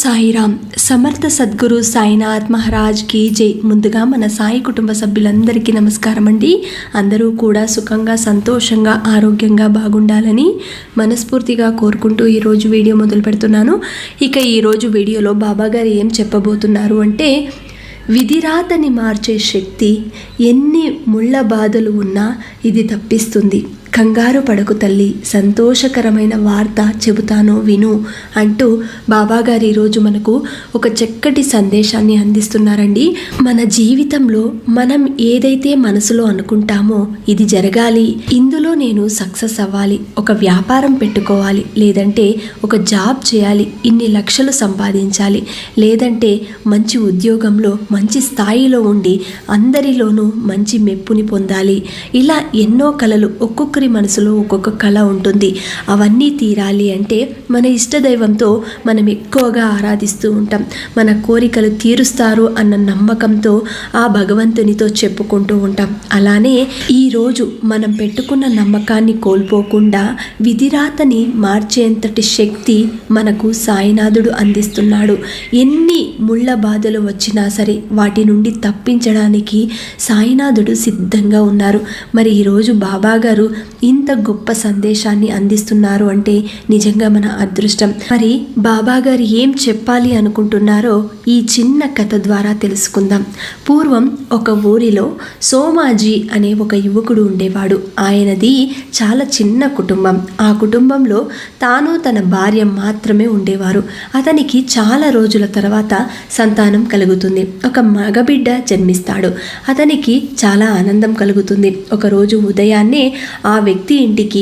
సాయిరామ్ సమర్థ సద్గురు సాయినాథ్ మహారాజ్కి జై. ముందుగా మన సాయి కుటుంబ సభ్యులందరికీ నమస్కారం అండి అందరూ కూడా సుఖంగా సంతోషంగా ఆరోగ్యంగా బాగుండాలని మనస్ఫూర్తిగా కోరుకుంటూ ఈరోజు వీడియో మొదలు పెడుతున్నాను. ఇక ఈరోజు వీడియోలో బాబా గారు ఏం చెప్పబోతున్నారు అంటే విధిరాతని మార్చే శక్తి ఎన్ని ముళ్ళ బాధలు ఉన్నా ఇది తప్పిస్తుంది. కంగారు పడకు తల్లి సంతోషకరమైన వార్త చెబుతాను విను అంటూ బాబాగారు ఈరోజు మనకు ఒక చక్కటి సందేశాన్ని అందిస్తున్నారండి. మన జీవితంలో మనం ఏదైతే మనసులో అనుకుంటామో ఇది జరగాలి. ఇందులో నేను సక్సెస్ అవ్వాలి. ఒక వ్యాపారం పెట్టుకోవాలి. లేదంటే ఒక జాబ్ చేయాలి. ఇన్ని లక్షలు సంపాదించాలి. లేదంటే మంచి ఉద్యోగంలో మంచి స్థాయిలో ఉండి అందరిలోనూ మంచి మెప్పుని పొందాలి. ఇలా ఎన్నో కళలు ఒక్కొక్కరి మనసులో ఒక్కొక్క కళ ఉంటుంది. అవన్నీ తీరాలి అంటే మన ఇష్టదైవంతో మనం ఎక్కువగా ఆరాధిస్తూ ఉంటాం. మన కోరికలు తీరుస్తారు అన్న నమ్మకంతో ఆ భగవంతునితో చెప్పుకుంటూ ఉంటాం. అలానే ఈరోజు మనం పెట్టుకున్న నమ్మకాన్ని కోల్పోకుండా విధిరాతని మార్చేంతటి శక్తి మనకు సాయినాథుడు అందిస్తున్నాడు. ఎన్ని ముళ్ళ బాధలు వచ్చినా సరే వాటి నుండి తప్పించడానికి సాయినాథుడు సిద్ధంగా ఉన్నారు. మరి ఈరోజు బాబాగారు ఇంత గొప్ప సందేశాన్ని అందిస్తున్నారు అంటే నిజంగా మన అదృష్టం. మరి బాబా గారు ఏం చెప్పాలి అనుకుంటున్నారో ఈ చిన్న కథ ద్వారా తెలుసుకుందాం. పూర్వం ఒక ఊరిలో సోమాజీ అనే ఒక యువకుడు ఉండేవాడు. ఆయనది చాలా చిన్న కుటుంబం. ఆ కుటుంబంలో తాను తన భార్య మాత్రమే ఉండేవారు. అతనికి చాలా రోజుల తర్వాత సంతానం కలుగుతుంది. ఒక మగబిడ్డ జన్మిస్తాడు. అతనికి చాలా ఆనందం కలుగుతుంది. ఒకరోజు ఉదయాన్నే ఆ వ్యక్తి ఇంటికి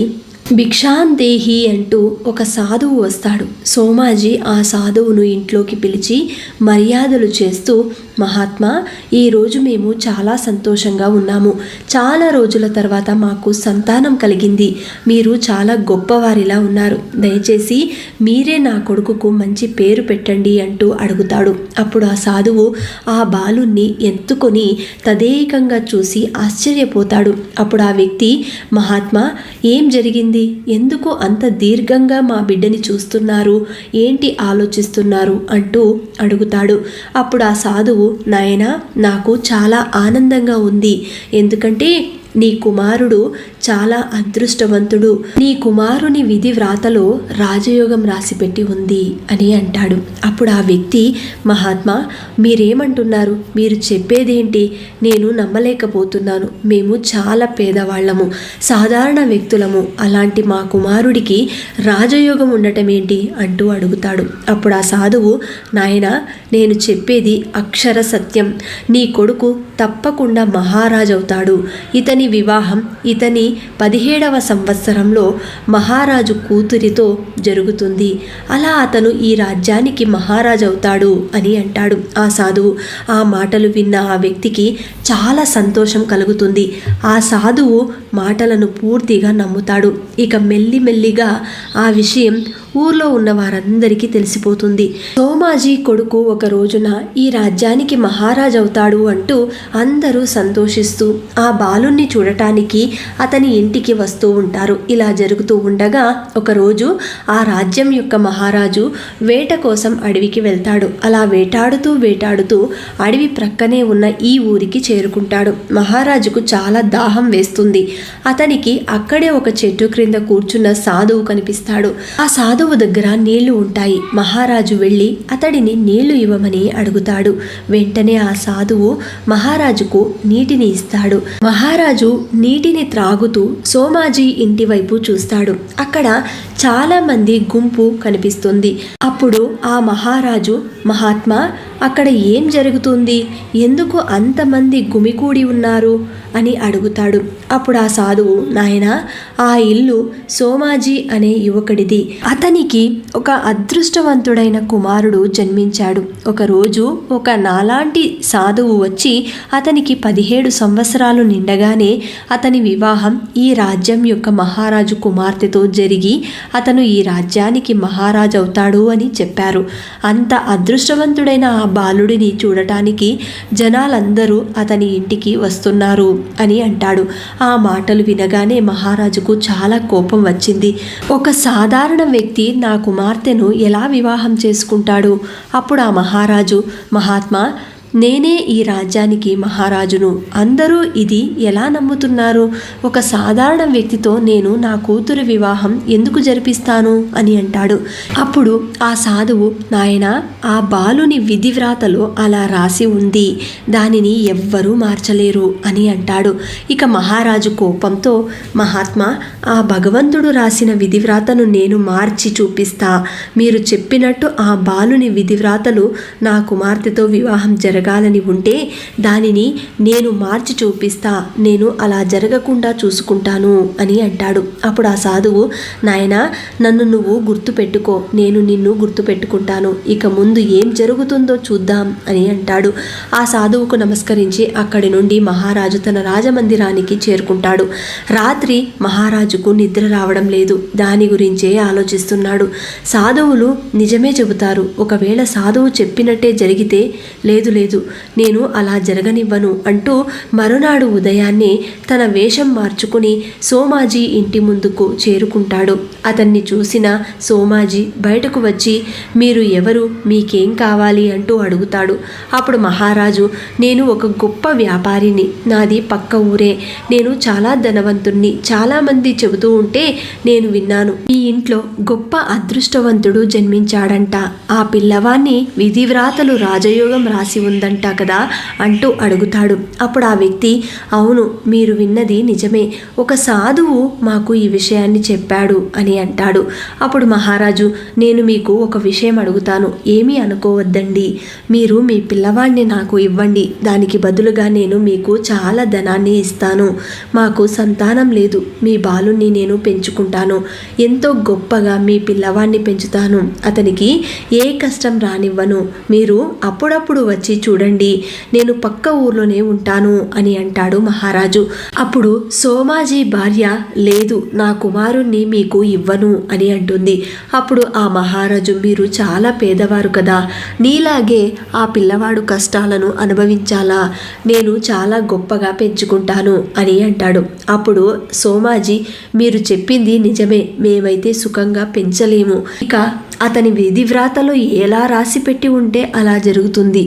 భిక్షాందేహి అంటూ ఒక సాధువు వస్తాడు. సోమాజీ ఆ సాధువును ఇంట్లోకి పిలిచి మర్యాదలు చేస్తూ మహాత్మా ఈరోజు మేము చాలా సంతోషంగా ఉన్నాము. చాలా రోజుల తర్వాత మాకు సంతానం కలిగింది. మీరు చాలా గొప్పవారిలా ఉన్నారు. దయచేసి మీరే నా కొడుకుకు మంచి పేరు పెట్టండి అంటూ అడుగుతాడు. అప్పుడు ఆ సాధువు ఆ బాలుణ్ణి ఎత్తుకొని తదేకంగా చూసి ఆశ్చర్యపోతాడు. అప్పుడు ఆ వ్యక్తి మహాత్మా ఏం జరిగింది? ఎందుకు అంత దీర్ఘంగా మా బిడ్డని చూస్తున్నారు? ఏంటి ఆలోచిస్తున్నారు? అంటూ అడుగుతాడు. అప్పుడు ఆ సాధువు నాయనా నాకు చాలా ఆనందంగా ఉంది. ఎందుకంటే నీ కుమారుడు చాలా అదృష్టవంతుడు. నీ కుమారుని విధి వ్రాతలో రాజయోగం రాసిపెట్టి ఉంది అని అంటాడు. అప్పుడు ఆ వ్యక్తి మహాత్మా మీరేమంటున్నారు? మీరు చెప్పేదేంటి? నేను నమ్మలేకపోతున్నాను. మేము చాలా పేదవాళ్ళము సాధారణ వ్యక్తులము. అలాంటి మా కుమారుడికి రాజయోగం ఉండటం ఏంటి అంటూ అడుగుతాడు. అప్పుడు ఆ సాధువు నాయన నేను చెప్పేది అక్షర సత్యం. నీ కొడుకు తప్పకుండా మహారాజవుతాడు. ఇతని వివాహం ఇతని పదిహేడవ సంవత్సరంలో మహారాజు కూతురితో జరుగుతుంది. అలా అతను ఈ రాజ్యానికి మహారాజవుతాడు అని అంటాడు. ఆ సాధువు ఆ మాటలు విన్న ఆ వ్యక్తికి చాలా సంతోషం కలుగుతుంది. ఆ సాధువు మాటలను పూర్తిగా నమ్ముతాడు. ఇక మెల్లిమెల్లిగా ఆ విషయం ఊర్లో ఉన్న వారందరికీ తెలిసిపోతుంది. సోమాజీ కొడుకు ఒక రోజున ఈ రాజ్యానికి మహారాజ్ అవుతాడు అంటూ అందరూ సంతోషిస్తూ ఆ బాలుణ్ణి చూడటానికి అతని ఇంటికి వస్తూ ఉంటారు. ఇలా జరుగుతూ ఉండగా ఒకరోజు ఆ రాజ్యం యొక్క మహారాజు వేట కోసం అడవికి వెళ్తాడు. అలా వేటాడుతూ వేటాడుతూ అడవి ప్రక్కనే ఉన్న ఈ ఊరికి చేరుకుంటాడు. మహారాజుకు చాలా దాహం వేస్తుంది. అతనికి అక్కడే ఒక చెట్టు క్రింద కూర్చున్న సాధువు కనిపిస్తాడు. ఆ సాధువు దగ్గర నీళ్ళు ఉంటాయి. మహారాజు వెళ్ళి అతడిని నీళ్ళు ఇవ్వమని అడుగుతాడు. వెంటనే ఆ సాధువు మహారాజుకు నీటిని ఇస్తాడు. మహారాజు నీటిని త్రాగుతూ సోమాజీ ఇంటి వైపు చూస్తాడు. అక్కడ చాలా మంది గుంపు కనిపిస్తుంది. అప్పుడు ఆ మహారాజు మహాత్మా అక్కడ ఏం జరుగుతుంది? ఎందుకు అంతమంది గుమికూడి ఉన్నారు? అని అడుగుతాడు. అప్పుడు ఆ సాధువు నాయన ఆ ఇల్లు సోమాజీ అనే యువకుడిది. అతనికి ఒక అదృష్టవంతుడైన కుమారుడు జన్మించాడు. ఒకరోజు ఒక నాలాంటి సాధువు వచ్చి అతనికి పదిహేడు సంవత్సరాలు నిండగానే అతని వివాహం ఈ రాజ్యం యొక్క మహారాజు కుమార్తెతో జరిగి అతను ఈ రాజ్యానికి మహారాజు అవుతాడు అని చెప్పారు. అంత అదృష్టవంతుడైన ఆ బాలుడిని చూడటానికి జనాలందరూ అతని ఇంటికి వస్తున్నారు అని అంటాడు. ఆ మాటలు వినగానే మహారాజుకు చాలా కోపం వచ్చింది. ఒక సాధారణ వ్యక్తి నా కుమార్తెను ఎలా వివాహం చేసుకుంటాడు? అప్పుడు ఆ మహారాజు మహాత్మా నేనే ఈ రాజ్యానికి మహారాజును. అందరూ ఇది ఎలా నమ్ముతున్నారు? ఒక సాధారణ వ్యక్తితో నేను నా కూతురు వివాహం ఎందుకు జరిపిస్తాను? అని అంటాడు. అప్పుడు ఆ సాధువు నాయన ఆ బాలుని విధివ్రాతలో అలా రాసి ఉంది. దానిని ఎవ్వరూ మార్చలేరు అని అంటాడు. ఇక మహారాజు కోపంతో మహాత్మా ఆ భగవంతుడు రాసిన విధివ్రాతను నేను మార్చి చూపిస్తా. మీరు చెప్పినట్టు ఆ బాలుని విధివ్రాతలు నా కుమార్తెతో వివాహం జరగ జరగాలని ఉంటే దానిని నేను మార్చి చూపిస్తా నేను అలా జరగకుండా చూసుకుంటాను అని అంటాడు. అప్పుడు ఆ సాధువు నాయన నన్ను నువ్వు గుర్తుపెట్టుకో నేను నిన్ను గుర్తుపెట్టుకుంటాను ఇక ముందు ఏం జరుగుతుందో చూద్దాం అని అంటాడు. ఆ సాధువుకు నమస్కరించి అక్కడి నుండి మహారాజు తన రాజమందిరానికి చేరుకుంటాడు. రాత్రి మహారాజుకు నిద్ర రావడం లేదు దాని గురించే ఆలోచిస్తున్నాడు. సాధువులు నిజమే చెబుతారు ఒకవేళ సాధువు చెప్పినట్టే జరిగితే లేదు లేదు నేను అలా జరగనివ్వను అంటూ మరునాడు ఉదయాన్నే తన వేషం మార్చుకుని సోమాజీ ఇంటి ముందుకు చేరుకుంటాడు. అతన్ని చూసిన సోమాజీ బయటకు వచ్చి మీరు ఎవరు? మీకేం కావాలి? అంటూ అడుగుతాడు. అప్పుడు మహారాజు నేను ఒక గొప్ప వ్యాపారిని. నాది పక్క ఊరే. నేను చాలా ధనవంతుణ్ణి. చాలామంది చెబుతూ ఉంటే నేను విన్నాను. ఈ ఇంట్లో గొప్ప అదృష్టవంతుడు జన్మించాడంట. ఆ పిల్లవాణ్ణి విధివ్రాతలు రాజయోగం రాసి ఉంది. ఉందంట కదా అంటూ అడుగుతాడు. అప్పుడు ఆ వ్యక్తి అవును మీరు విన్నది నిజమే. ఒక సాధువు మాకు ఈ విషయాన్ని చెప్పాడు అని అంటాడు. అప్పుడు మహారాజు నేను మీకు ఒక విషయం అడుగుతాను. ఏమీ అనుకోవద్దండి. మీరు మీ పిల్లవాడిని నాకు ఇవ్వండి. దానికి బదులుగా నేను మీకు చాలా ధనాన్ని ఇస్తాను. మాకు సంతానం లేదు. మీ బాలుని నేను పెంచుకుంటాను. ఎంతో గొప్పగా మీ పిల్లవాడిని పెంచుతాను. అతనికి ఏ కష్టం రానివ్వను. మీరు అప్పుడప్పుడు వచ్చి చూ చూడండి నేను పక్క ఊర్లోనే ఉంటాను అని అంటాడు మహారాజు. అప్పుడు సోమాజీ భార్య లేదు నా కుమారుణ్ణి మీకు ఇవ్వను అని అంటుంది. అప్పుడు ఆ మహారాజు మీరు చాలా పేదవారు కదా నీలాగే ఆ పిల్లవాడు కష్టాలను అనుభవించాలా? నేను చాలా గొప్పగా పెంచుకుంటాను అని అంటాడు. అప్పుడు సోమాజీ మీరు చెప్పింది నిజమే మేమైతే సుఖంగా పెంచలేము. ఇక అతని విధివ్రాతలో ఎలా రాసి పెట్టి ఉంటే అలా జరుగుతుంది.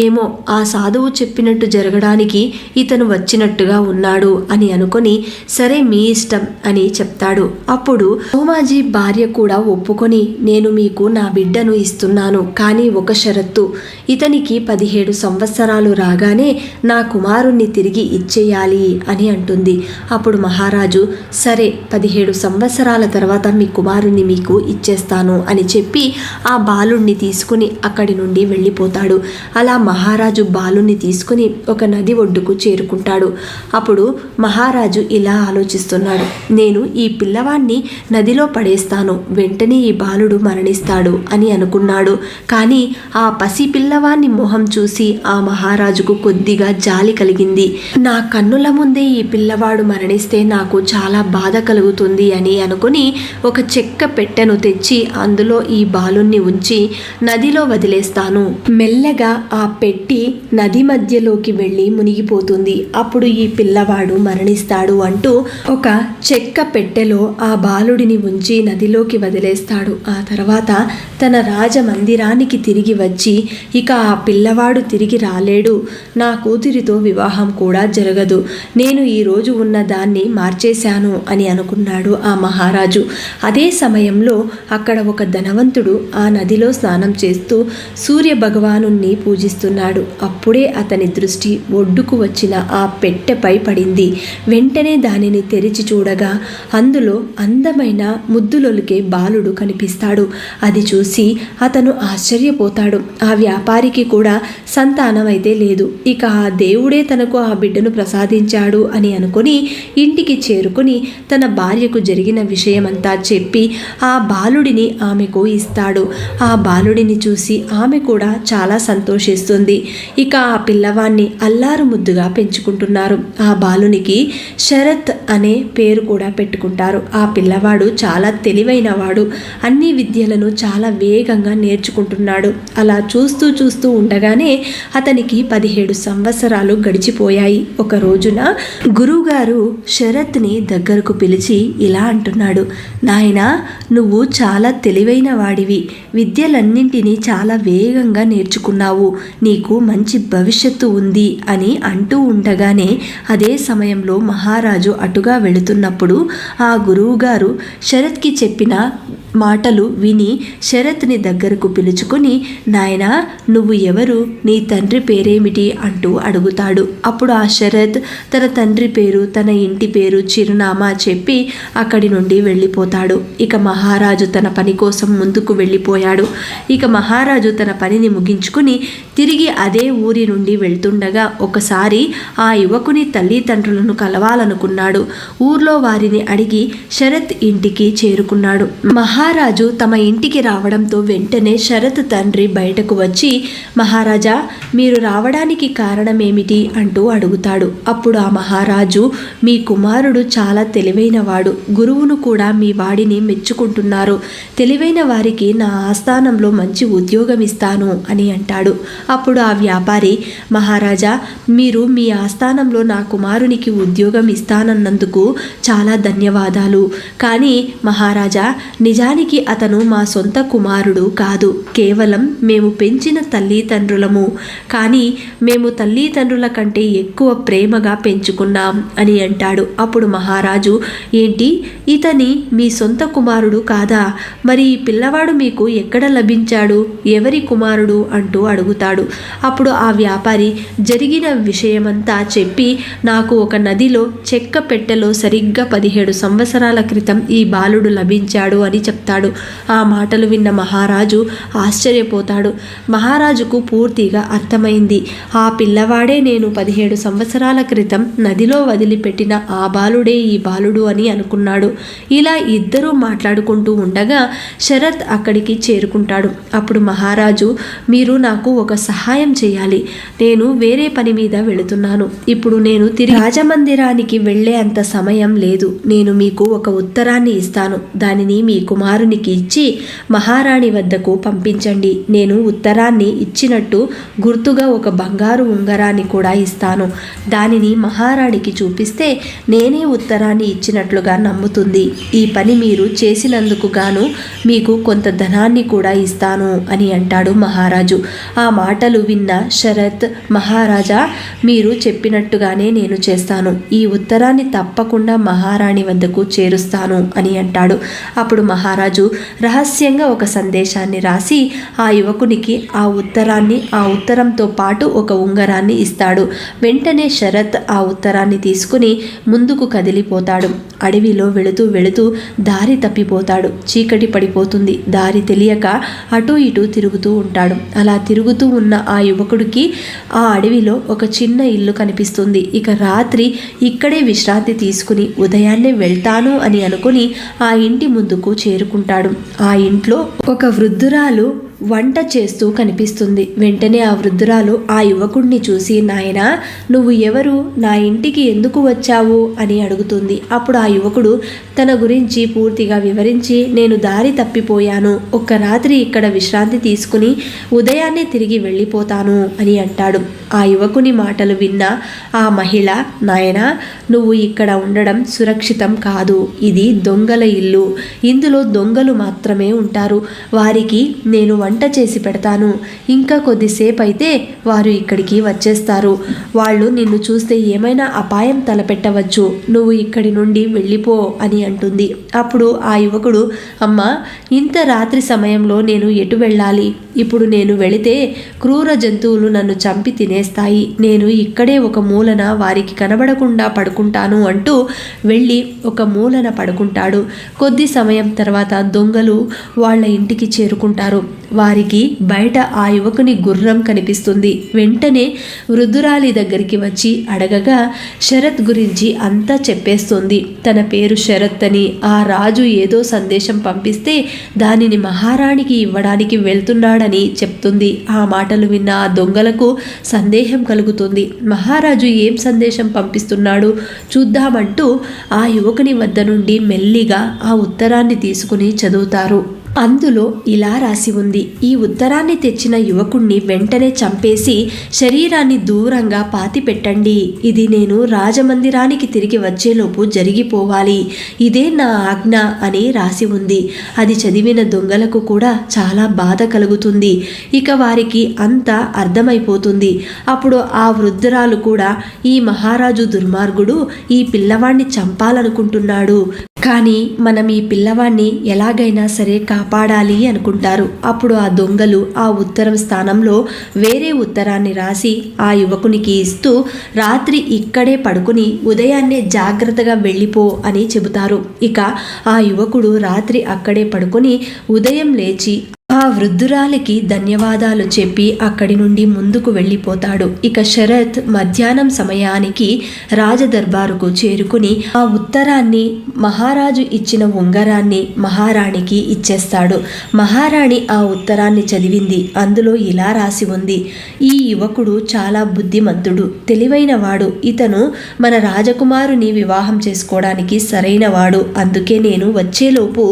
ఏమో ఆ సాధువు చెప్పినట్టు జరగడానికి ఇతను వచ్చినట్టుగా ఉన్నాడు అని అనుకొని సరే మీ ఇష్టం అని చెప్తాడు. అప్పుడు సోమాజీ భార్య కూడా ఒప్పుకొని నేను మీకు నా బిడ్డను ఇస్తున్నాను కానీ ఒక షరత్తు. ఇతనికి పదిహేడు సంవత్సరాలు రాగానే నా కుమారుణ్ణి తిరిగి ఇచ్చేయాలి అని అంటుంది. అప్పుడు మహారాజు సరే పదిహేడు సంవత్సరాల తర్వాత మీ కుమారుణ్ణి మీకు ఇచ్చేస్తాను అని చెప్పి ఆ బాలుణ్ణి తీసుకుని అక్కడి నుండి వెళ్ళిపోతాడు. అలా మహారాజు బాలుని తీసుకుని ఒక నది ఒడ్డుకు చేరుకుంటాడు. అప్పుడు మహారాజు ఇలా ఆలోచిస్తున్నాడు. నేను ఈ పిల్లవాణ్ణి నదిలో పడేస్తాను. వెంటనే ఈ బాలుడు మరణిస్తాడు అని అనుకున్నాడు. కానీ ఆ పసి పిల్లవాణ్ణి మొహం చూసి ఆ మహారాజుకు కొద్దిగా జాలి కలిగింది. నా కన్నుల ముందే ఈ పిల్లవాడు మరణిస్తే నాకు చాలా బాధ కలుగుతుంది అని అనుకుని ఒక చెక్క పెట్టెను తెచ్చి అందులో ఈ బాలుణ్ణి ఉంచి నదిలో వదిలేస్తాను. మెల్లగా ఆ పెట్టి నది మధ్యలోకి వెళ్ళి మునిగిపోతుంది. అప్పుడు ఈ పిల్లవాడు మరణిస్తాడు అంటూ ఒక చెక్క పెట్టెలో ఆ బాలుడిని ఉంచి నదిలోకి వదిలేస్తాడు. ఆ తర్వాత తన రాజమందిరానికి తిరిగి వచ్చి ఇక ఆ పిల్లవాడు తిరిగి రాలేడు. నా కూతురితో వివాహం కూడా జరగదు. నేను ఈరోజు ఉన్న దాన్ని మార్చేశాను అని అనుకున్నాడు ఆ మహారాజు. అదే సమయంలో అక్కడ ఒక ధనవంతుడు ఆ నదిలో స్నానం చేస్తూ సూర్య భగవానుణ్ణి పూజిస్తున్నాడు. అప్పుడే అతని దృష్టి ఒడ్డుకు వచ్చిన ఆ పెట్టెపై పడింది. వెంటనే దానిని తెరిచి చూడగా అందులో అందమైన ముద్దులొలికే బాలుడు కనిపిస్తాడు. అది చూసి అతను ఆశ్చర్యపోతాడు. ఆ వ్యాపారికి కూడా సంతానం అయితే లేదు. ఇక ఆ దేవుడే తనకు ఆ బిడ్డను ప్రసాదించాడు అని అనుకుని ఇంటికి చేరుకుని తన భార్యకు జరిగిన విషయమంతా చెప్పి ఆ బాలుడిని ఆమెకు ఇస్తాడు. ఆ బాలుడిని చూసి ఆమె కూడా చాలా సంతోషిస్తుంది. ఇక ఆ పిల్లవాణ్ణి అల్లారు ముద్దుగా పెంచుకుంటున్నారు. ఆ బాలునికి శరత్ అనే పేరు కూడా పెట్టుకుంటారు. ఆ పిల్లవాడు చాలా తెలివైన వాడు. అన్ని విద్యలను చాలా వేగంగా నేర్చుకుంటున్నాడు. అలా చూస్తూ చూస్తూ ఉండగానే అతనికి పదిహేడు సంవత్సరాలు గడిచిపోయాయి. ఒక రోజున గురువుగారు శరత్ని దగ్గరకు పిలిచి ఇలా అంటున్నాడు. నాయన నువ్వు చాలా తెలివైన వాడివి. విద్యలన్నింటినీ చాలా వేగంగా నేర్చుకున్నావు. నీకు మంచి భవిష్యత్తు ఉంది అని అంటూ ఉండగానే అదే సమయంలో మహారాజు అటుగా వెళుతున్నప్పుడు ఆ గురువుగారు శరత్కి చెప్పిన మాటలు విని శరత్ని దగ్గరకు పిలుచుకుని నాయనా నువ్వు ఎవరు? నీ తండ్రి పేరేమిటి? అంటూ అడుగుతాడు. అప్పుడు ఆ శరత్ తన తండ్రి పేరు తన ఇంటి పేరు చిరునామా చెప్పి అక్కడి నుండి వెళ్ళిపోతాడు. ఇక మహారాజు తన పని కోసం ముందుకు వెళ్ళిపోయాడు. ఇక మహారాజు తన పనిని ముగించుకుని తిరిగి అదే ఊరి నుండి వెళ్తుండగా ఒకసారి ఆ యువకుని తల్లిదండ్రులను కలవాలనుకున్నాడు. ఊర్లో వారిని అడిగి శరత్ ఇంటికి చేరుకున్నాడు. మహారాజు తమ ఇంటికి రావడంతో వెంటనే శరత్ తండ్రి బయటకు వచ్చి మహారాజా మీరు రావడానికి కారణమేమిటి? అంటూ అడుగుతాడు. అప్పుడు ఆ మహారాజు మీ కుమారుడు చాలా తెలివైనవాడు. గురువును కూడా మీ వాడిని మెచ్చుకుంటున్నారు. తెలివైన వారికి నా ఆస్థానంలో మంచి ఉద్యోగం ఇస్తాను అని అంటాడు. అప్పుడు ఆ వ్యాపారి మహారాజా మీరు మీ ఆస్థానంలో నా కుమారునికి ఉద్యోగం ఇస్తానన్నందుకు చాలా ధన్యవాదాలు. కానీ మహారాజా నిజానికి అతను మా సొంత కుమారుడు కాదు. కేవలం మేము పెంచిన తల్లిదండ్రులము. కానీ మేము తల్లిదండ్రుల కంటే ఎక్కువ ప్రేమగా పెంచుకున్నాం అని అంటాడు. అప్పుడు మహారాజు ఏంటి? ఇతని మీ సొంత కుమారుడు కాదా? మరి ఈ పిల్లవాడు మీకు ఎక్కడ లభించాడు? ఎవరి కుమారుడు? అంటూ అడుగుతాడు. అప్పుడు ఆ వ్యాపారి జరిగిన విషయమంతా చెప్పి నాకు ఒక నదిలో చెక్క పెట్టెలో సరిగ్గా పదిహేడు సంవత్సరాల క్రితం ఈ బాలుడు లభించాడు అని చెప్తాడు. ఆ మాటలు విన్న మహారాజు ఆశ్చర్యపోతాడు. మహారాజుకు పూర్తిగా అర్థమైంది. ఆ పిల్లవాడే నేను పదిహేడు సంవత్సరాల క్రితం నదిలో వదిలిపెట్టిన ఆ బాలుడే ఈ బాలుడు అని అనుకున్నాడు. ఇలా ఇద్దరూ మాట్లాడుకుంటూ ఉండగా శర దశరథ్ అక్కడికి చేరుకుంటాడు. అప్పుడు మహారాజు మీరు నాకు ఒక సహాయం చేయాలి. నేను వేరే పని మీద వెళుతున్నాను. ఇప్పుడు నేను తిరిగి రాజమందిరానికి వెళ్ళే అంత సమయం లేదు. నేను మీకు ఒక ఉత్తరాన్ని ఇస్తాను. దానిని మీ కుమారునికి ఇచ్చి మహారాణి వద్దకు పంపించండి. నేను ఉత్తరాన్ని ఇచ్చినట్టు గుర్తుగా ఒక బంగారు ఉంగరాన్ని కూడా ఇస్తాను. దానిని మహారాణికి చూపిస్తే నేనే ఉత్తరాన్ని ఇచ్చినట్లుగా నమ్ముతుంది. ఈ పని మీరు చేసినందుకు గాను మీకు కొంత ధనాన్ని కూడా ఇస్తాను అని అంటాడు మహారాజు. ఆ మాటలు విన్న శరత్ మహారాజా మీరు చెప్పినట్టుగానే నేను చేస్తాను. ఈ ఉత్తరాన్ని తప్పకుండా మహారాణి వద్దకు చేరుస్తాను అని అంటాడు. అప్పుడు మహారాజు రహస్యంగా ఒక సందేశాన్ని రాసి ఆ యువకునికి ఆ ఉత్తరాన్ని ఆ ఉత్తరంతో పాటు ఒక ఉంగరాన్ని ఇస్తాడు. వెంటనే శరత్ ఆ ఉత్తరాన్ని తీసుకుని ముందుకు కదిలిపోతాడు. అడవిలో వెళుతూ వెళుతూ దారి తప్పిపోతాడు. చీకటి పడిపోతుంది. దారి తెలియక అటు ఇటు తిరుగుతూ ఉంటాడు. అలా తిరుగుతూ ఉన్న ఆ యువకుడికి ఆ అడవిలో ఒక చిన్న ఇల్లు కనిపిస్తుంది. ఇక రాత్రి ఇక్కడే విశ్రాంతి తీసుకుని ఉదయాన్నే వెళ్తాను అని అనుకుని ఆ ఇంటి ముందుకు చేరుకుంటాడు. ఆ ఇంట్లో ఒక వృద్ధురాలు వంట చేస్తూ కనిపిస్తుంది. వెంటనే ఆ వృద్ధురాలు ఆ యువకుడిని చూసి నాయనా నువ్వు ఎవరు? నా ఇంటికి ఎందుకు వచ్చావు? అని అడుగుతుంది. అప్పుడు ఆ యువకుడు తన గురించి పూర్తిగా వివరించి నేను దారి తప్పిపోయాను. ఒక్క రాత్రి ఇక్కడ విశ్రాంతి తీసుకుని ఉదయాన్నే తిరిగి వెళ్ళిపోతాను అని అంటాడు. ఆ యువకుని మాటలు విన్న ఆ మహిళ నాయనా నువ్వు ఇక్కడ ఉండడం సురక్షితం కాదు. ఇది దొంగల ఇల్లు. ఇందులో దొంగలు మాత్రమే ఉంటారు. వారికి నేను వంట వంట చేసి పెడతాను. ఇంకా కొద్దిసేపు అయితే వారు ఇక్కడికి వచ్చేస్తారు. వాళ్ళు నిన్ను చూస్తే ఏమైనా అపాయం తలపెట్టవచ్చు. నువ్వు ఇక్కడి నుండి వెళ్ళిపో అని అంటుంది. అప్పుడు ఆ యువకుడు అమ్మా ఇంత రాత్రి సమయంలో నేను ఎటు వెళ్ళాలి? ఇప్పుడు నేను వెళితే క్రూర జంతువులు నన్ను చంపి తినేస్తాయి. నేను ఇక్కడే ఒక మూలన వారికి కనబడకుండా పడుకుంటాను అంటూ వెళ్ళి ఒక మూలన పడుకుంటాడు. కొద్ది సమయం తర్వాత దొంగలు వాళ్ళ ఇంటికి చేరుకుంటారు. వారికి బయట ఆ యువకుని గుర్రం కనిపిస్తుంది. వెంటనే వృద్ధురాలి దగ్గరికి వచ్చి అడగగా శరత్ గురించి అంతా చెప్పేస్తుంది. తన పేరు శరత్ అని ఆ రాజు ఏదో సందేశం పంపిస్తే దానిని మహారాణికి ఇవ్వడానికి వెళ్తున్నాడని చెప్తుంది. ఆ మాటలు విన్న ఆ దొంగలకు సందేహం కలుగుతుంది. మహారాజు ఏం సందేశం పంపిస్తున్నాడు చూద్దామంటూ ఆ యువకుని వద్ద నుండి మెల్లిగా ఆ ఉత్తరాన్ని తీసుకుని చదువుతారు. అందులో ఇలా రాసి ఉంది. ఈ ఉత్తరాన్ని తెచ్చిన యువకుణ్ణి వెంటనే చంపేసి శరీరాన్ని దూరంగా పాతి పెట్టండి ఇది నేను రాజమందిరానికి తిరిగి వచ్చేలోపు జరిగిపోవాలి. ఇదే నా ఆజ్ఞ అని రాసి ఉంది. అది చదివిన దొంగలకు కూడా చాలా బాధ కలుగుతుంది. ఇక వారికి అంతా అర్థమైపోతుంది. అప్పుడు ఆ వృద్ధురాలు కూడా ఈ మహారాజు దుర్మార్గుడు ఈ పిల్లవాణ్ణి చంపాలనుకుంటున్నాడు. కానీ మనం ఈ పిల్లవాణ్ణి ఎలాగైనా సరే కా కాపాడాలి అనుకుంటారు. అప్పుడు ఆ దొంగలు ఆ ఉత్తరం స్థానంలో వేరే ఉత్తరాన్ని రాసి ఆ యువకునికి ఇస్తూ రాత్రి ఇక్కడే పడుకుని ఉదయాన్నే జాగ్రత్తగా వెళ్ళిపో అని చెబుతారు. ఇక ఆ యువకుడు రాత్రి అక్కడే పడుకొని ఉదయం లేచి ఆ వృద్ధురాలికి ధన్యవాదాలు చెప్పి అక్కడి నుండి ముందుకు వెళ్ళిపోతాడు. ఇక శరత్ మధ్యాహ్నం సమయానికి రాజదర్బారుకు చేరుకుని ఆ ఉత్తరాన్ని మహారాజు ఇచ్చిన ఉంగరాన్ని మహారాణికి ఇచ్చేస్తాడు. మహారాణి ఆ ఉత్తరాన్ని చదివింది. అందులో ఇలా రాసి ఉంది. ఈ యువకుడు చాలా బుద్ధిమంతుడు తెలివైనవాడు. ఇతను మన రాజకుమారుని వివాహం చేసుకోవడానికి సరైనవాడు. అందుకే నేను వచ్చేలోపు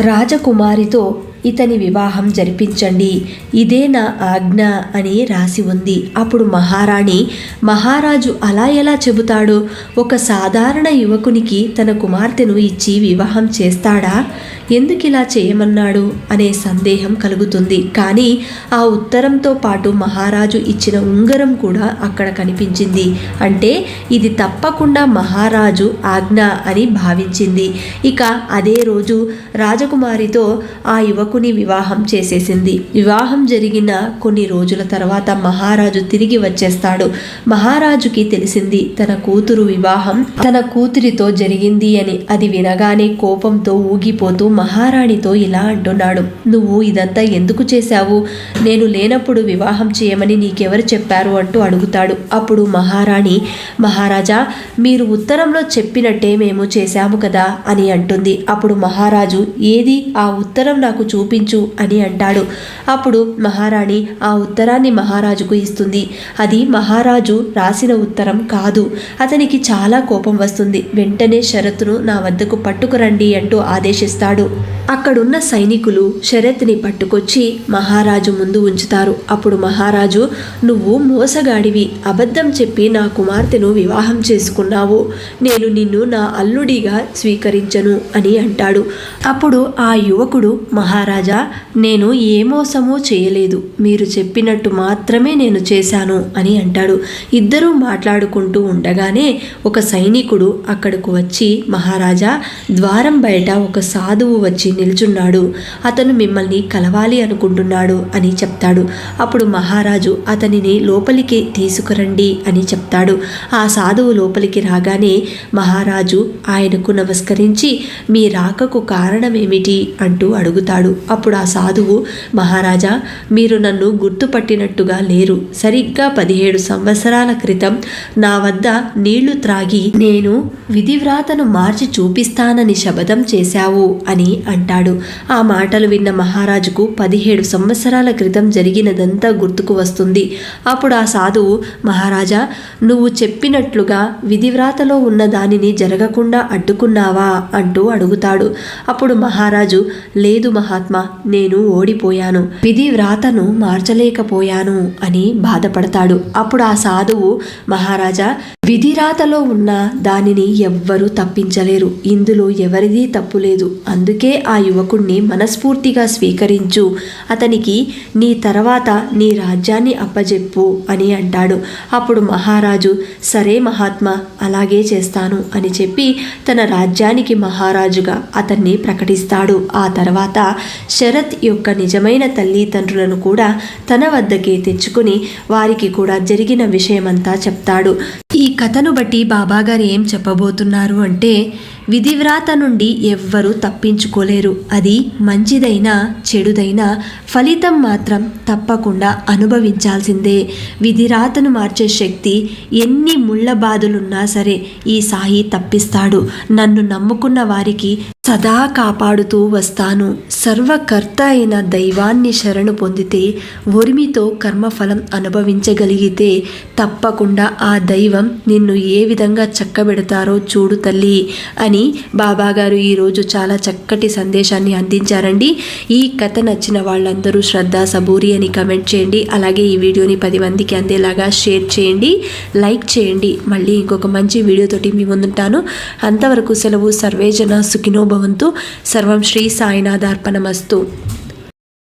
రాజకుమారితో ఇతని వివాహం జరిపించండి. ఇదే నా ఆజ్ఞ అని రాసి ఉంది. అప్పుడు మహారాణి మహారాజు అలా ఎలా చెబుతాడు? ఒక సాధారణ యువకునికి తన కుమార్తెను ఇచ్చి వివాహం చేస్తాడా? ఎందుకు ఇలా చేయమన్నాడు అనే సందేహం కలుగుతుంది. కానీ ఆ ఉత్తరంతో పాటు మహారాజు ఇచ్చిన ఉంగరం కూడా అక్కడ కనిపించింది. అంటే ఇది తప్పకుండా మహారాజు ఆజ్ఞ అని భావించింది. ఇక అదే రోజు రాజకుమారితో ఆ యువకుని వివాహం చేసేసింది. వివాహం జరిగిన కొన్ని రోజుల తర్వాత మహారాజు తిరిగి వచ్చేస్తాడు. మహారాజుకి తెలిసింది తన కూతురు వివాహం తన కూతురితో జరిగింది అని. అది వినగానే కోపంతో ఊగిపోతూ మహారాణితో ఇలా అంటున్నాడు. నువ్వు ఇదంతా ఎందుకు చేశావు? నేను లేనప్పుడు వివాహం చేయమని నీకెవరు చెప్పారు? అంటూ అడుగుతాడు. అప్పుడు మహారాణి మహారాజా మీరు ఉత్తరంలో చెప్పినట్టే మేము చేశాము కదా అని అంటుంది. అప్పుడు మహారాజు ఏది? ఆ ఉత్తరం నాకు చూపించు అని అంటాడు. అప్పుడు మహారాణి ఆ ఉత్తరాన్ని మహారాజుకు ఇస్తుంది. అది మహారాజు రాసిన ఉత్తరం కాదు. అతనికి చాలా కోపం వస్తుంది. వెంటనే షరతును నా వద్దకు పట్టుకురండి అంటూ ఆదేశిస్తాడు. అక్కడున్న సైనికులు షరత్ని పట్టుకొచ్చి మహారాజు ముందు ఉంచుతారు. అప్పుడు మహారాజు నువ్వు మోసగాడివి. అబద్ధం చెప్పి నా కుమార్తెను వివాహం చేసుకున్నావు. నేను నిన్ను నా అల్లుడిగా స్వీకరించను అని అంటాడు. అప్పుడు ఆ యువకుడు మహారాజా నేను ఏ మోసమో చేయలేదు. మీరు చెప్పినట్టు మాత్రమే నేను చేశాను అని అంటాడు. ఇద్దరూ మాట్లాడుకుంటూ ఉండగానే ఒక సైనికుడు అక్కడకు వచ్చి మహారాజా ద్వారం బయట ఒక సాధువు వచ్చి నిల్చున్నాడు. అతను మిమ్మల్ని కలవాలి అనుకుంటున్నాడు అని చెప్తాడు. అప్పుడు మహారాజు అతనిని లోపలికి తీసుకురండి అని చెప్తాడు. ఆ సాధువు లోపలికి రాగానే మహారాజు ఆయనకు నమస్కరించి మీ రాకకు కారణమేమిటి? అంటూ అడుగుతాడు. అప్పుడు ఆ సాధువు మహారాజా మీరు నన్ను గుర్తుపట్టినట్టుగా లేరు. సరిగ్గా పదిహేడు సంవత్సరాల క్రితం నా వద్ద నీళ్ళు త్రాగి నేను విధివ్రాతను మార్చి చూపిస్తానని శపథం చేశావు అని అంటాడు. ఆ మాటలు విన్న మహారాజుకు పదిహేడు సంవత్సరాల క్రితం జరిగినదంతా గుర్తుకు వస్తుంది. అప్పుడు ఆ సాధువు మహారాజా నువ్వు చెప్పినట్లుగా విధివ్రాతలో ఉన్న దానిని జరగకుండా అడ్డుకున్నావా? అంటూ అడుగుతాడు. అప్పుడు మహారాజు లేదు మహాత్మా నేను ఓడిపోయాను. విధి వ్రాతను మార్చలేకపోయాను అని బాధపడతాడు. అప్పుడు ఆ సాధువు మహారాజా విధిరాతలో ఉన్న దానిని ఎవ్వరూ తప్పించలేరు. ఇందులో ఎవరిదీ తప్పు లేదు అందుకే ఆ యువకుణ్ణి మనస్ఫూర్తిగా స్వీకరించు. అతనికి నీ తర్వాత నీ రాజ్యాన్ని అప్పజెప్పు అని అంటాడు. అప్పుడు మహారాజు సరే మహాత్మా అలాగే చేస్తాను అని చెప్పి తన రాజ్యానికి మహారాజుగా అతన్ని ప్రకటిస్తాడు. ఆ తర్వాత శరత్ యొక్క నిజమైన తల్లిదండ్రులను కూడా తన వద్దకే తెచ్చుకుని వారికి కూడా జరిగిన విషయమంతా చెప్తాడు. ఈ కథను బట్టి బాబాగారు ఏం చెప్పబోతున్నారు అంటే విధివ్రాత నుండి ఎవ్వరూ తప్పించుకోలేరు. అది మంచిదైనా చెడుదైనా ఫలితం మాత్రం తప్పకుండా అనుభవించాల్సిందే. విధిరాతను మార్చే శక్తి ఎన్ని ముళ్ళ బాధలున్నా సరే ఈ సాయి తప్పిస్తాడు. నన్ను నమ్ముకున్న వారికి సదా కాపాడుతూ వస్తాను. సర్వకర్త అయిన దైవాన్ని శరణు పొందితే ఒరిమితో కర్మఫలం అనుభవించగలిగితే తప్పకుండా ఆ దైవం నిన్ను ఏ విధంగా చక్కబెడతారో చూడు తల్లి అని బాబాగారు ఈరోజు చాలా చక్కటి సందేశాన్ని అందించారండి. ఈ కథ నచ్చిన వాళ్ళందరూ శ్రద్ధ సబూరి అని కమెంట్ చేయండి. అలాగే ఈ వీడియోని పది మందికి అందేలాగా షేర్ చేయండి. లైక్ చేయండి. మళ్ళీ ఇంకొక మంచి వీడియోతోటి మీ ముందుంటాను. అంతవరకు సెలవు. సర్వేజన సుఖినో భవంతు సర్వం శ్రీ సాయినాథార్పణమస్తు.